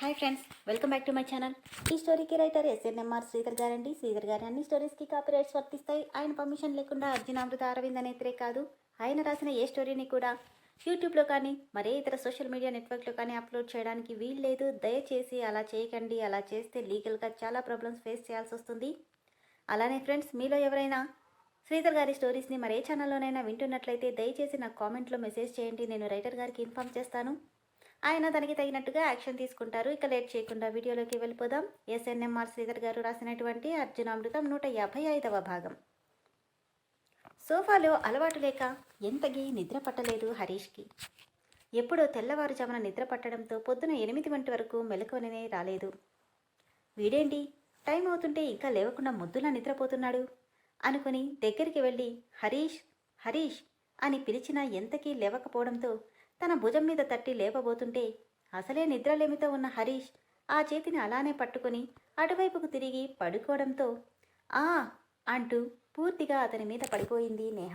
Hi friends welcome back to my channel. ఈ స్టోరీకి writer SNMR Sridhar గారండి. శ్రీధర్ గారి అన్ని స్టోరీస్కి కాపీరైట్స్ వర్తిస్తాయి. ఆయన పర్మిషన్ లేకుండా అర్జునామృత అరవింద్ అనేతరే కాదు ఆయన రాసిన ఏ స్టోరీని కూడా యూట్యూబ్లో కానీ మరే ఇతర సోషల్ మీడియా నెట్వర్క్లో కానీ అప్లోడ్ చేయడానికి వీల్లేదు దయచేసి అలా చేయకండి. అలా చేస్తే లీగల్గా చాలా ప్రాబ్లమ్స్ ఫేస్ చేయాల్సి వస్తుంది. అలానే ఫ్రెండ్స్ మీలో ఎవరైనా శ్రీధర్ గారి స్టోరీస్ని మరే ఛానల్లోనైనా వింటున్నట్లయితే దయచేసి నాకు కామెంట్లో మెసేజ్ చేయండి. నేను రైటర్ గారికి ఇన్ఫామ్ చేస్తాను. ఆయన దానికి తగినట్టుగా యాక్షన్ తీసుకుంటారు. ఇక లేట్ చేయకుండా వీడియోలోకి వెళ్ళిపోదాం. ఎస్ఎన్ఎంఆర్ శ్రీధర్ గారు రాసినటువంటి అర్జునామృతం నూట యాభై ఐదవ భాగం. సోఫాలో అలవాటు లేక ఎంతగి నిద్ర పట్టలేదు హరీష్కి. ఎప్పుడో తెల్లవారుజామున నిద్ర పట్టడంతో పొద్దున ఎనిమిది గంట వరకు మెలకువనే రాలేదు. వీడేంటి? టైం అవుతుంటే ఇంకా లేవకుండా ముద్దులా నిద్రపోతున్నాడు? అనుకుని దగ్గరికి వెళ్ళి హరీష్ హరీష్ అని పిలిచినా ఎంతకీ లేవకపోవడంతో తన భుజం మీద తట్టి లేపబోతుంటే అసలే నిద్రలేమితో ఉన్న హరీష్ ఆ చేతిని అలానే పట్టుకుని అటువైపుకు తిరిగి పడుకోవడంతో ఆ! అంటూ పూర్తిగా అతని మీద పడిపోయింది నేహ.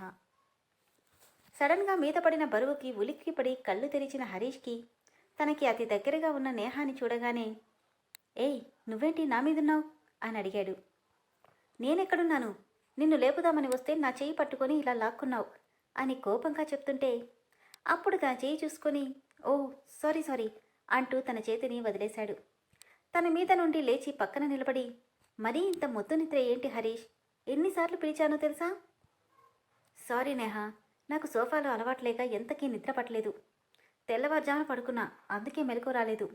సడన్గా మీద పడిన బరువుకి ఉలిక్కిపడి కళ్ళు తెరిచిన హరీష్కి తనకి అతి దగ్గరగా ఉన్న నేహాని చూడగానే ఏయ్! నువ్వేంటి నా మీదున్నావు? అని అడిగాడు. నేనెక్కడున్నాను? నిన్ను లేపుదామని వస్తే నా చేయి పట్టుకొని ఇలా లాక్కున్నావు అని కోపంగా చెప్తుంటే అప్పుడు తన చేయి చూసుకొని ఓ సారీ సారీ అంటూ తన చేతిని వదిలేశాడు. తన మీద నుండి లేచి పక్కన నిలబడి మరీ ఇంత మొద్దు నిద్ర ఏంటి హరీష్? ఎన్నిసార్లు పిలిచానో తెలుసా? సారీ నేహ నాకు సోఫాలో అలవాట్లేక ఎంతకీ నిద్ర పట్టలేదు. తెల్లవారుజామున పడుకున్నా అందుకే మెలకు రాలేదు.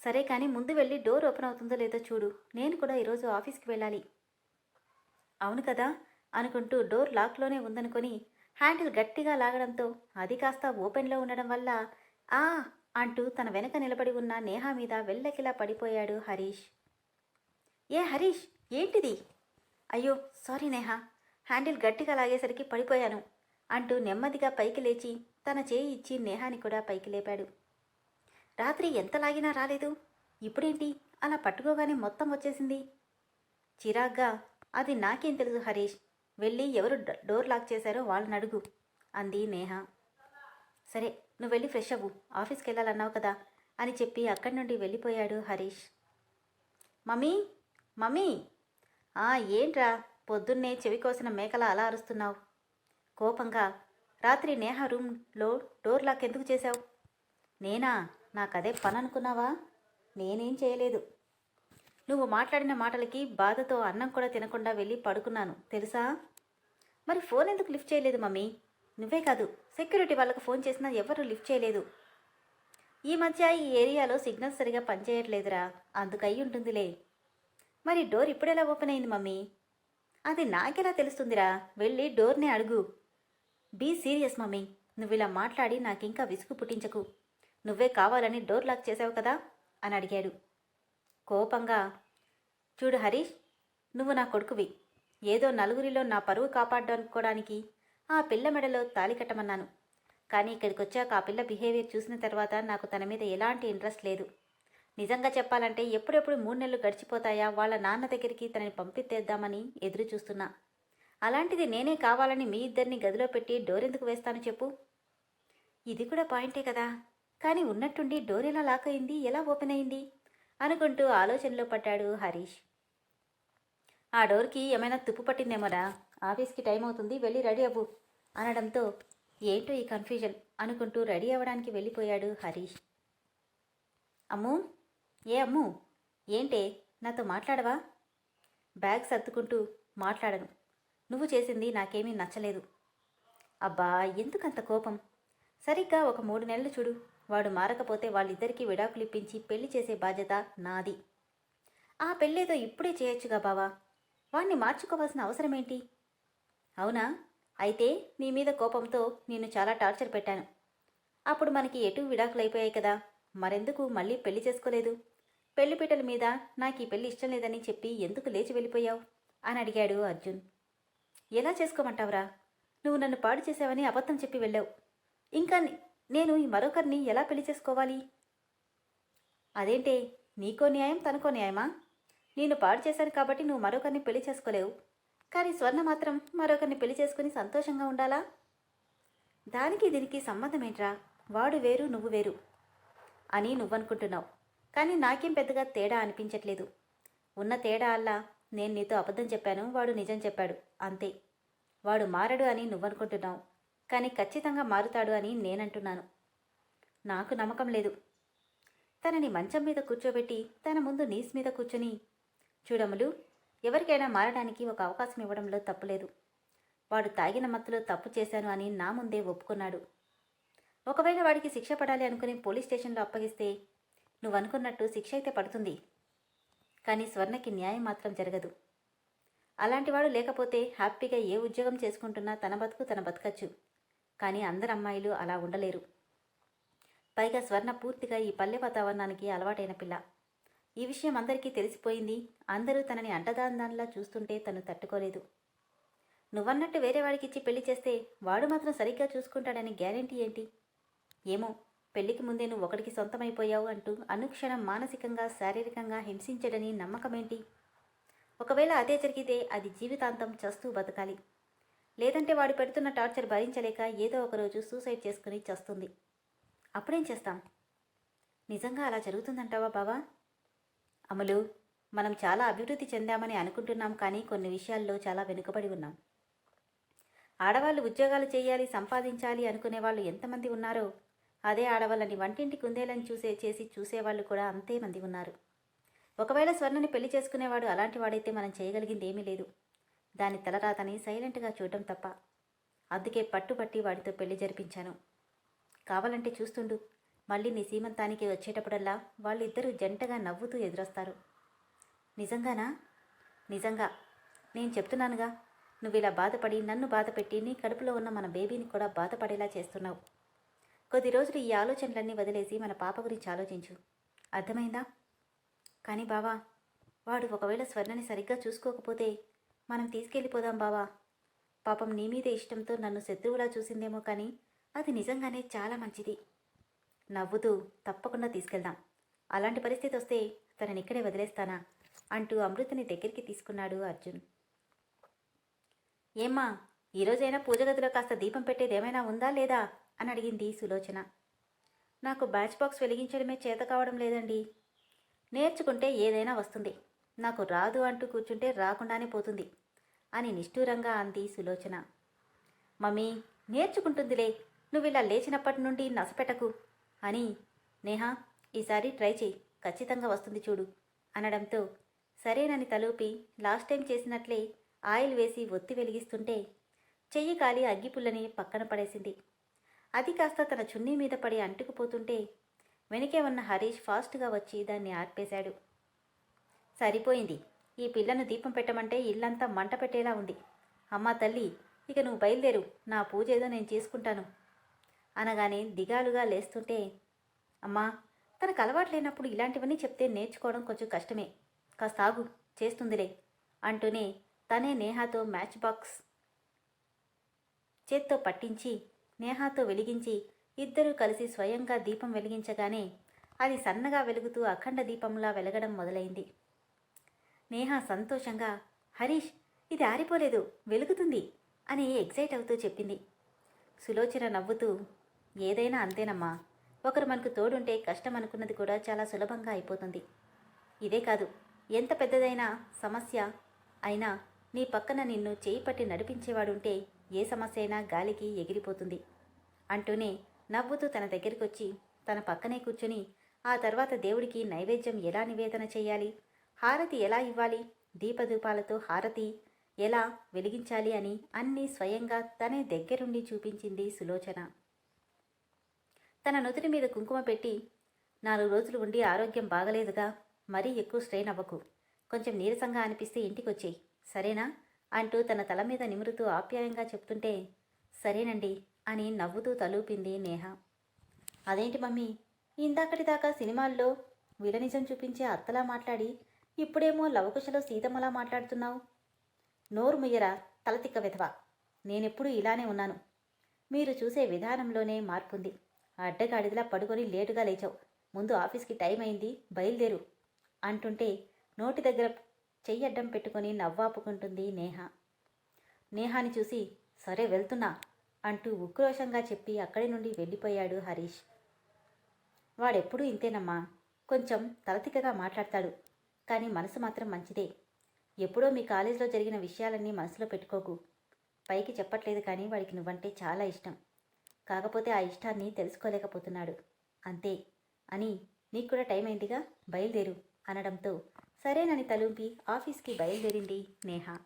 సరే కానీ ముందు వెళ్ళి డోర్ ఓపెన్ అవుతుందో లేదో చూడు నేను కూడా ఈరోజు ఆఫీస్కి వెళ్ళాలి. అవును కదా అనుకుంటూ డోర్ లాక్లోనే ఉందనుకొని హ్యాండిల్ గట్టిగా లాగడంతో అది కాస్త ఓపెన్లో ఉండడం వల్ల ఆ అంటూ తన వెనక నిలబడి ఉన్న నేహ మీద వెళ్ళకిలా పడిపోయాడు హరీష్. ఏ హరీష్ ఏంటిది? అయ్యో సారీ నేహ హ్యాండిల్ గట్టిగా లాగేసరికి పడిపోయాను అంటూ నెమ్మదిగా పైకి లేచి తన చేయి ఇచ్చి నేహాని కూడా పైకి లేపాడు. రాత్రి ఎంత లాగినా రాలేదు ఇప్పుడేంటి? అలా పట్టుకోగానే మొత్తం వచ్చేసింది. చిరాగ్గా అది నాకేం తెలుసు హరీష్ వెళ్ళి ఎవరు డ- డోర్ లాక్ చేశారో వాళ్ళని అడుగు. అంది నేహ. సరే నువ్వు వెళ్ళి ఫ్రెష్ అవ్వు. ఆఫీస్కి వెళ్ళాలన్నావు కదా అని చెప్పి అక్కడి నుండి వెళ్ళిపోయాడు హరీష్. Mummy mummy! ఆ ఏంట్రా? పొద్దున్నే చెవి కోసిన మేకల అలా అరుస్తున్నావు. కోపంగా రాత్రి నేహ రూమ్లో డోర్ లాక్ ఎందుకు చేశావు? నేనా? నాకదే పని అనుకున్నావా నేనేం చేయలేదు. నువ్వు మాట్లాడిన మాటలకి బాధతో అన్నం కూడా తినకుండా వెళ్ళి పడుకున్నాను. తెలుసా? మరి ఫోన్ ఎందుకు లిఫ్ట్ చేయలేదు మమ్మీ? నువ్వే కాదు సెక్యూరిటీ వాళ్ళకు ఫోన్ చేసినా ఎవరు లిఫ్ట్ చేయలేదు. ఈ మధ్య ఈ ఏరియాలో సిగ్నల్ సరిగా పనిచేయట్లేదురా అందుకయి ఉంటుందిలే. మరి డోర్ ఇప్పుడెలా ఓపెన్ అయింది మమ్మీ? అది నాకెలా తెలుస్తుందిరా? వెళ్ళి డోర్ని అడుగు. Be serious mummy. నువ్వు ఇలా మాట్లాడి నాకింకా విసుగు పుట్టించకు. నువ్వే కావాలని డోర్ లాక్ చేసావు కదా? అని అడిగాడు. కోపంగా చూడు హరీష్ నువ్వు నా కొడుకువి. ఏదో నలుగురిలో నా పరువు కాపాడుకోవడానికి ఆ పిల్ల మెడలో తాలి కట్టమన్నాను. కానీ ఇక్కడికి వచ్చాక ఆ పిల్ల బిహేవియర్ చూసిన తర్వాత నాకు తన మీద ఎలాంటి ఇంట్రెస్ట్ లేదు. నిజంగా చెప్పాలంటే ఎప్పుడెప్పుడు మూడు నెలలు గడిచిపోతాయా వాళ్ళ నాన్న దగ్గరికి తనని పంపితేద్దామని ఎదురు చూస్తున్నా. అలాంటిది నేనే కావాలని మీ ఇద్దరిని గదిలో పెట్టి డోర్ ఎందుకు వేస్తాను చెప్పు? ఇది కూడా పాయింటే కదా. కానీ ఉన్నట్టుండి డోర్ ఎలా లాక్ అయింది? ఎలా ఓపెన్ అయింది? అనుకుంటూ ఆలోచనలో పడ్డాడు హరీష్. ఆ డోర్కి ఏమైనా తుప్పు పట్టిందేమోరా? ఆఫీస్కి టైం అవుతుంది వెళ్ళి రెడీ అవ్వు అనడంతో ఏంటో ఈ కన్ఫ్యూజన్ అనుకుంటూ రెడీ అవ్వడానికి వెళ్ళిపోయాడు హరీష్. అమ్ము ఏ అమ్ము ఏంటే? నాతో మాట్లాడవా? బ్యాగ్ సర్దుకుంటూ మాట్లాడను. నువ్వు చేసింది నాకేమీ నచ్చలేదు. అబ్బా ఎందుకంత కోపం? సరిగ్గా ఒక మూడు నెలలు చూడు వాడు మారకపోతే వాళ్ళిద్దరికీ విడాకులు ఇప్పించి పెళ్ళి చేసే బాధ్యత నాది. ఆ పెళ్ళేదో ఇప్పుడే చేయొచ్చుగా బావా? వాణ్ణి మార్చుకోవాల్సిన అవసరమేంటి? అవునా? అయితే నీ మీద కోపంతో నిన్ను చాలా టార్చర్ పెట్టాను. అప్పుడు మనకి ఎటు విడాకులు అయిపోయాయి కదా. మరెందుకు మళ్ళీ పెళ్ళి చేసుకోలేదు? పెళ్ళిపీటల మీద నాకు ఈ పెళ్ళి ఇష్టం లేదని చెప్పి ఎందుకు లేచి వెళ్ళిపోయావు? అని అడిగాడు అర్జున్. ఎలా చేసుకోమంటావురా? నువ్వు నన్ను పాడు చేసావని అబద్ధం చెప్పి వెళ్ళావు. ఇంకా నేను ఈ మరొకరిని ఎలా పెళ్ళి చేసుకోవాలి? అదేంటే నీకో న్యాయం తనకో న్యాయమా? నేను పాడు చేశాను కాబట్టి నువ్వు మరొకరిని పెళ్ళి చేసుకోలేవు. కానీ స్వర్ణ మాత్రం మరొకరిని పెళ్ళి చేసుకుని సంతోషంగా ఉండాలా? దానికి దీనికి సంబంధం ఏంట్రా వాడు వేరు నువ్వు వేరు అని నువ్వనుకుంటున్నావు. కానీ నాకేం పెద్దగా తేడా అనిపించట్లేదు. ఉన్న తేడా అల్లా నేను నీతో అబద్ధం చెప్పాను వాడు నిజం చెప్పాడు అంతే. వాడు మారడు అని నువ్వనుకుంటున్నావు. కానీ ఖచ్చితంగా మారుతాడు అని నేనంటున్నాను. నాకు నమ్మకం లేదు. తనని మంచం మీద కూర్చోబెట్టి తన ముందు నీస్ మీద కూర్చొని చూడములు ఎవరికైనా మారడానికి ఒక అవకాశం ఇవ్వడంలో తప్పులేదు. వాడు తాగిన మత్తులో తప్పు చేశాను అని నా ముందే ఒప్పుకున్నాడు. ఒకవేళ వాడికి శిక్ష పడాలి అనుకుని పోలీస్ స్టేషన్లో అప్పగిస్తే నువ్వు అనుకున్నట్టు శిక్ష అయితే పడుతుంది. కానీ స్వర్ణకి న్యాయం మాత్రం జరగదు. అలాంటివాడు లేకపోతే హ్యాపీగా ఏ ఉద్యోగం చేసుకుంటున్నా తన బతుకు తన బతకచ్చు. కానీ అందరు అమ్మాయిలు అలా ఉండలేరు. పైగా స్వర్ణ పూర్తిగా ఈ పల్లె వాతావరణానికి అలవాటైన పిల్ల. ఈ విషయం అందరికీ తెలిసిపోయింది. అందరూ తనని అంటదాందాన్లా చూస్తుంటే తను తట్టుకోలేదు. నువ్వన్నట్టు వేరే వాడికి ఇచ్చి పెళ్ళి చేస్తే వాడు మాత్రం సరిగ్గా చూసుకుంటాడని గ్యారెంటీ ఏంటి? ఏమో పెళ్ళికి ముందే నువ్వు ఒకడికి సొంతమైపోయావు అంటూ అనుక్షణం మానసికంగా శారీరకంగా హింసించడని నమ్మకమేంటి? ఒకవేళ అదే జరిగితే అది జీవితాంతం చస్తూ బతకాలి. లేదంటే వాడు పెడుతున్న టార్చర్ భరించలేక ఏదో ఒకరోజు సూసైడ్ చేసుకుని చస్తుంది. అప్పుడేం చేస్తాం? నిజంగా అలా జరుగుతుందంటావా బావా? అమలు మనం చాలా అభివృద్ధి చెందామని అనుకుంటున్నాం కానీ కొన్ని విషయాల్లో చాలా వెనుకబడి ఉన్నాం. ఆడవాళ్ళు ఉద్యోగాలు చేయాలి సంపాదించాలి అనుకునే వాళ్ళు ఎంతమంది ఉన్నారో అదే ఆడవాళ్ళని వంటింటి కుందేలని చూసే చేసి చూసేవాళ్ళు కూడా అంతే మంది ఉన్నారు. ఒకవేళ స్వర్ణని పెళ్ళి చేసుకునేవాడు అలాంటి వాడైతే మనం చేయగలిగింది ఏమీ లేదు. దాని తలరాతని సైలెంట్గా చూడటం తప్ప. అందుకే పట్టుబట్టి వాడితో పెళ్ళి జరిపించాను. కావాలంటే చూస్తుండు. మళ్ళీ నీ సీమంతానికి వచ్చేటప్పుడల్లా వాళ్ళిద్దరూ జంటగా నవ్వుతూ ఎదురొస్తారు. నిజంగానా? నిజంగా. నేను చెప్తున్నానుగా. నువ్వు ఇలా బాధపడి నన్ను బాధపెట్టి నీ కడుపులో ఉన్న మన బేబీని కూడా బాధపడేలా చేస్తున్నావు. కొద్ది రోజులు ఈ ఆలోచనలన్నీ వదిలేసి మన పాప గురించి ఆలోచించు. అర్థమైందా? కానీ బావా వాడు ఒకవేళ స్వర్ణని సరిగ్గా చూసుకోకపోతే మనం తీసుకెళ్ళిపోదాం బావా. పాపం నీ మీద ఇష్టంతో నన్ను శత్రువులా చూసిందేమో కానీ అది నిజంగానే చాలా మంచిది. నవ్వుతూ తప్పకుండా తీసుకెళ్దాం. అలాంటి పరిస్థితి వస్తే తనని ఇక్కడే వదిలేస్తానా? అంటూ అమృతని దగ్గరికి తీసుకున్నాడు అర్జున్. ఏమ్మా ఈరోజైనా పూజ గదిలో కాస్త దీపం పెట్టేది ఏమైనా ఉందా లేదా? అని అడిగింది సులోచన. నాకు బ్యాచ్ బాక్స్ వెలిగించడమే చేత కావడం లేదండి. నేర్చుకుంటే ఏదైనా వస్తుంది. నాకు రాదు అంటూ కూర్చుంటే రాకుండానే పోతుంది అని నిష్ఠూరంగా అంది సులోచన. మమ్మీ నేర్చుకుంటుందిలే. నువ్వు ఇలా లేచినప్పటి నుండి నసపెట్టకు. అని నేహా ఈసారి ట్రై చేయి ఖచ్చితంగా వస్తుంది చూడు అనడంతో సరేనని తలూపి లాస్ట్ టైం చేసినట్లే ఆయిల్ వేసి ఒత్తి వెలిగిస్తుంటే చెయ్యి కాలి అగ్గిపుల్లని పక్కన పడేసింది. అది కాస్త తన చున్నీ మీద పడి అంటుకుపోతుంటే వెనకే ఉన్న హరీష్ ఫాస్ట్గా వచ్చి దాన్ని ఆర్పేశాడు. సరిపోయింది. ఈ పిల్లను దీపం పెట్టమంటే ఇల్లంతా మంట పెట్టేలా ఉంది. అమ్మా తల్లి ఇక నువ్వు బయలుదేరు. నా పూజ ఏదో నేను చేసుకుంటాను. అనగానే దిగాలుగా లేస్తుంటే అమ్మా తనకు అలవాటు లేనప్పుడు ఇలాంటివన్నీ చెప్తే నేర్చుకోవడం కొంచెం కష్టమే. కాస్త ఆగు చేస్తుందిలే అంటూనే తనే నేహాతో మ్యాచ్ బాక్స్ చేత్తో పట్టించి నేహాతో వెలిగించి ఇద్దరూ కలిసి స్వయంగా దీపం వెలిగించగానే అది సన్నగా వెలుగుతూ అఖండ దీపంలా వెలగడం మొదలైంది. నేహ సంతోషంగా హరీష్ ఇది ఆరిపోలేదు వెలుగుతుంది అని ఎగ్జైట్ అవుతూ చెప్పింది. సులోచన నవ్వుతూ ఏదైనా అంతేనమ్మా. ఒకరు మనకు తోడుంటే కష్టం అనుకున్నది కూడా చాలా సులభంగా అయిపోతుంది. ఇదే కాదు ఎంత పెద్దదైనా సమస్య అయినా నీ పక్కన నిన్ను చేయి పట్టి నడిపించేవాడుంటే ఏ సమస్య అయినా గాలికి ఎగిరిపోతుంది అంటూనే నవ్వుతూ తన దగ్గరికొచ్చి తన పక్కనే కూర్చుని ఆ తర్వాత దేవుడికి నైవేద్యం ఎలా నివేదన చేయాలి? హారతి ఎలా ఇవ్వాలి? దీపదూపాలతో హారతి ఎలా వెలిగించాలి అని అన్నీ స్వయంగా తనే దగ్గరుండి చూపించింది సులోచన. తన నుదుటి మీద కుంకుమ పెట్టి నాలుగు రోజులు ఉండి ఆరోగ్యం బాగలేదుగా మరీ ఎక్కువ స్ట్రెయిన్ అవ్వకు. కొంచెం నీరసంగా అనిపిస్తే ఇంటికొచ్చేయి. సరేనా? అంటూ తన తల మీద నిమురుతూ ఆప్యాయంగా చెప్తుంటే సరేనండి అని నవ్వుతూ తలూపింది నేహ. అదేంటి మమ్మీ? ఇందాకటి దాకా సినిమాల్లో విలనిజం చూపించే అత్తలా మాట్లాడి ఇప్పుడేమో లవకుశలో సీతమ్మలా మాట్లాడుతున్నావు. నోరు ముయ్యరా తలతిక్క విధవ. నేనెప్పుడూ ఇలానే ఉన్నాను. మీరు చూసే విధానంలోనే మార్పుంది. అడ్డగాడిదలా పడుకొని లేటుగా లేచావు. ముందు ఆఫీస్కి టైం అయింది బయలుదేరు అంటుంటే నోటి దగ్గర చెయ్యి అడ్డం పెట్టుకొని నవ్వాపుకుంటుంది నేహ. నేహాని చూసి సరే వెళ్తున్నా అంటూ ఉక్రోషంగా చెప్పి అక్కడి నుండి వెళ్ళిపోయాడు హరీష్. వాడెప్పుడూ ఇంతేనమ్మా కొంచెం తలతికగా మాట్లాడతాడు కానీ మనసు మాత్రం మంచిదే. ఎప్పుడో మీ కాలేజీలో జరిగిన విషయాలన్నీ మనసులో పెట్టుకోకు. పైకి చెప్పట్లేదు కానీ వాడికి నువ్వంటే చాలా ఇష్టం. కాకపోతే ఆ ఇష్టాన్ని తెలుసుకోలేకపోతున్నాడు. అంతే. అని నీకు కూడా టైం అయిందిగా? బయలుదేరు అనడంతో. సరేనని తలుంపి ఆఫీస్కి బయలుదేరింది నేహ.